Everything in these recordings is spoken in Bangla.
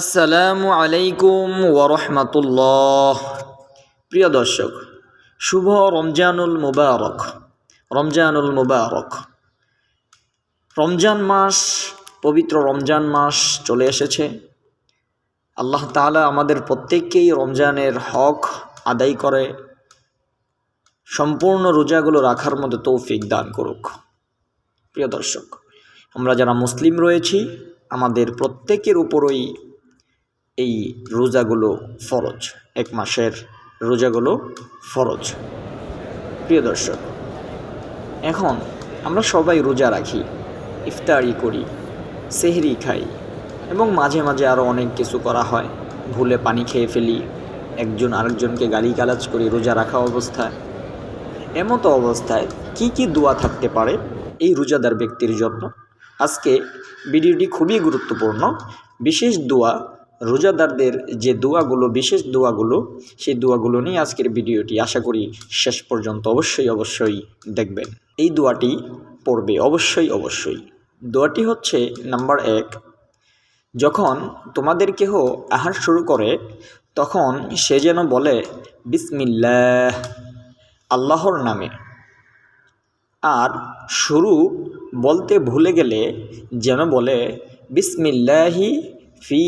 আসসালামু আলাইকুম ওরহমতুল্লাহ প্রিয় দর্শক, শুভ রমজানুল মুবারক। রমজানুল মুবারক। রমজান মাস, পবিত্র রমজান মাস চলে এসেছে। আল্লাহ তাআলা আমাদের প্রত্যেককেই রমজানের হক আদায় করে। সম্পূর্ণ রোজাগুলো রাখার মতো তৌফিক দান করুক। প্রিয় দর্শক, আমরা যারা মুসলিম রয়েছি, আমাদের প্রত্যেকের উপরই এই রোজাগুলো ফরজ, এক মাসের রোজাগুলো ফরজ। প্রিয় দর্শক, এখন আমরা সবাই রোজা রাখি, ইফতারি করি, সেহরি খাই এবং মাঝে মাঝে আরও অনেক কিছু করা হয়। ভুলে পানি খেয়ে ফেলি, একজন আরেকজনকে গালি গালাজ করি রোজা রাখা অবস্থায়। এমতো অবস্থায় কি কি দোয়া থাকতে পারে এই রোজাদার ব্যক্তির জন্য? আজকে ভিডিওটি খুবই গুরুত্বপূর্ণ। বিশেষ দোয়া রোজাদারদের যে দোয়াগুলো, বিশেষ দোয়াগুলো, সেই দোয়াগুলো নিয়ে আজকের ভিডিওটি আশা করি শেষ পর্যন্ত অবশ্যই অবশ্যই দেখবেন। এই দোয়াটি পড়বে অবশ্যই অবশ্যই। দোয়াটি হচ্ছে নাম্বার এক, যখন তোমাদের কেহ আহার শুরু করে, তখন সে যেন বলে, বিসমিল্লাহ, আল্লাহর নামে। আর শুরু বলতে ভুলে গেলে যেন বলে, বিসমিল্লাহি ফি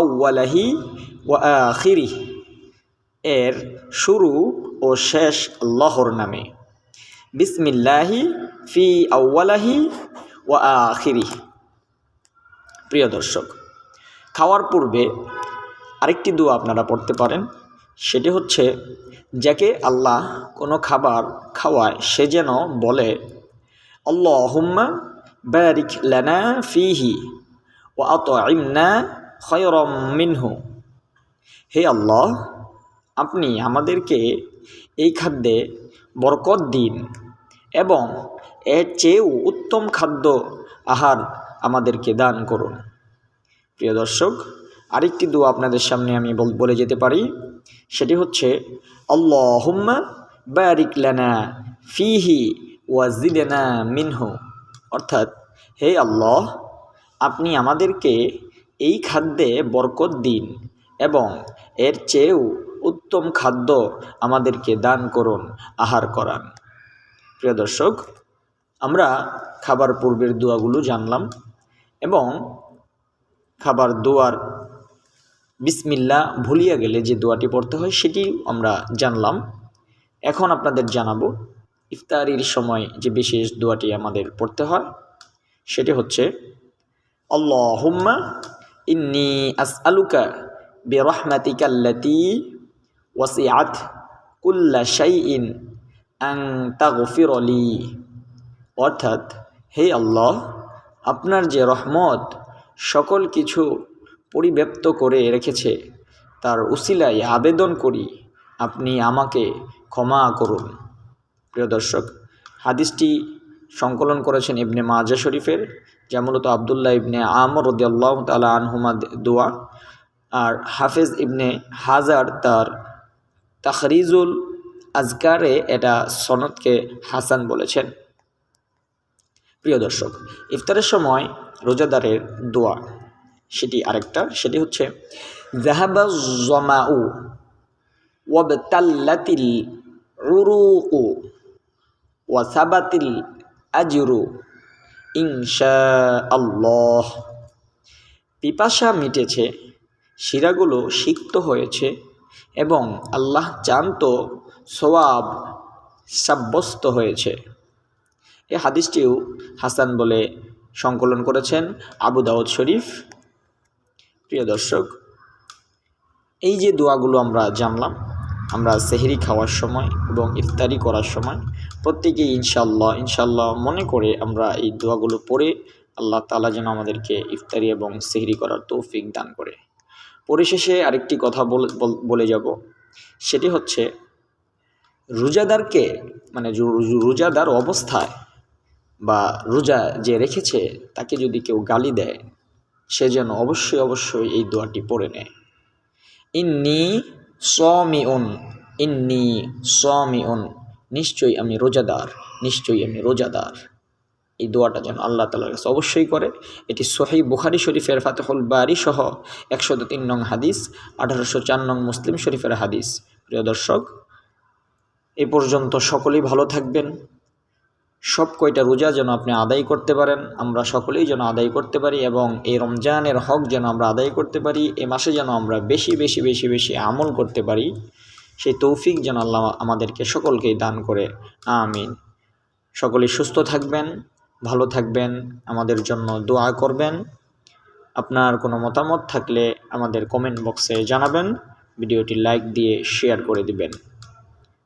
আউ্লাহি ওয়া আখিরি এর শুরু ও শেষ আল্লাহর নামে। বিসমিল্লাহি ফি আউ্লাহি ওয়া আখিরি প্রিয় দর্শক, খাওয়ার পূর্বে আরেকটি দোয়া আপনারা পড়তে পারেন। সেটি হচ্ছে, যাকে আল্লাহ কোনো খাবার খাওয়ায় সে যেন বলে, আল্লাহুম্মা বারিক লানা ফিহি ও মিনহু হে আল্লাহ, আপনি আমাদেরকে এই খাদ্যে বরকত দিন এবং এর চেয়েও উত্তম খাদ্য আহার আমাদেরকে দান করুন। প্রিয় দর্শক, আরেকটি দোয়া আপনাদের সামনে আমি বল- যেতে পারি। সেটি হচ্ছে, আল্লাহুম্মা বারিক লানা ফিহি ওয়াজিদেনা মিনহু। অর্থাৎ, হে আল্লাহ আপনি আমাদেরকে এই খাদ্যে বরকত দিন এবং এর চেয়েও উত্তম খাদ্য আমাদেরকে দান করুন, আহার করান। প্রিয় দর্শক, আমরা খাবার পূর্বের দোয়াগুলো জানলাম এবং খাবার দোয়ার বিসমিল্লা ভুলিয়া গেলে যে দোয়াটি পড়তে হয় সেটি আমরা জানলাম। এখন আপনাদের জানাব, ইফতারির সময় যে বিশেষ দোয়াটি আমাদের পড়তে হয়, সেটি হচ্ছে আল্লাহুম্মা ইন্নি আসআলুকা বিরহমাতিকাল্লাতি ওয়াসিআত কুল্লা শাইইন আং তাগফিরলি অর্থাৎ, হে আল্লাহ, আপনার যে রহমত সকল কিছু পরিব্যাপ্ত করে রেখেছে, তার উসিলায় আবেদন করি, আপনি আমাকে ক্ষমা করুন। প্রিয় দর্শক, হাদিসটি সংকলন করেছেন ইবনে মাজা শরীফের যা মূলত আবদুল্লাহ ইবনে আমর রদিয়াল্লাহ তালা আনহুমা দোয়া। আর হাফেজ ইবনে হাজার তার তাখরিজুল আজকারে এটা সনদকে হাসান বলেছেন। প্রিয় দর্শক, ইফতারের সময় রোজাদারের দোয়া, সেটি আরেকটা, সেটি হচ্ছে জাহাবা জমাউ ওয়াবতাল্লাতিল উরুকু ওয়াসাবাতিল আজরু ইনশা আল্লাহ পিপাসা মিটেছে, শিরাগুলো সিক্ত হয়েছে এবং আল্লাহ চান তো সোয়াব সাব্যস্ত হয়েছে। এ হাদিসটিও হাসান বলে সংকলন করেছেন আবু দাউদ শরীফ। প্রিয় দর্শক, এই যে দোয়াগুলো আমরা জানলাম আমরা সেহরি খাওয়ার সময় এবং ইফতারি করার সময় প্রত্যেকেই ইনশাল্লাহ ইনশাল্লাহ মনে করে আমরা এই দোয়াগুলো পড়ে আল্লাহ তালা যেন আমাদেরকে ইফতারি এবং সেহরি করার তৌফিক দান করে। পরিশেষে আরেকটি কথা বলে যাব। সেটি হচ্ছে রোজাদারকে মানে রোজাদার অবস্থায় বা রোজা যে রেখেছে তাকে যদি কেউ গালি দেয়, সে যেন অবশ্যই অবশ্যই এই দোয়াটি পড়ে নেয়। ইন্নি সমিউন, ইন্নি সমিউন, নিশ্চয়ই আমি রোজাদার, নিশ্চয়ই আমি রোজাদার। এই দোয়াটা যেন আল্লাহ তালার কাছে অবশ্যই করে। এটি সোহাই বুখারি শরীফের ফাতেহুল বারি সহ একশো তিন নং হাদিস, আঠারোশো চার নং মুসলিম শরীফের হাদিস। প্রিয় দর্শক, এ পর্যন্ত সকলেই ভালো থাকবেন। সব কয়টা রোজা যেন আপনি আদায় করতে পারেন, আমরা সকলেই যেন আদায় করতে পারি এবং এই রমজানের হক যেন আমরা আদায় করতে পারি, এ মাসে যেন আমরা বেশি বেশি বেশি বেশি আমল করতে পারি, সেই তৌফিক যেন আল্লাহ আমাদেরকে সকলকেই দান করে, আমিন। সকলেই সুস্থ থাকবেন, ভালো থাকবেন, আমাদের জন্য দোয়া করবেন। আপনার কোনো মতামত থাকলে আমাদের কমেন্ট বক্সে জানাবেন, ভিডিওটি লাইক দিয়ে শেয়ার করে দিবেন।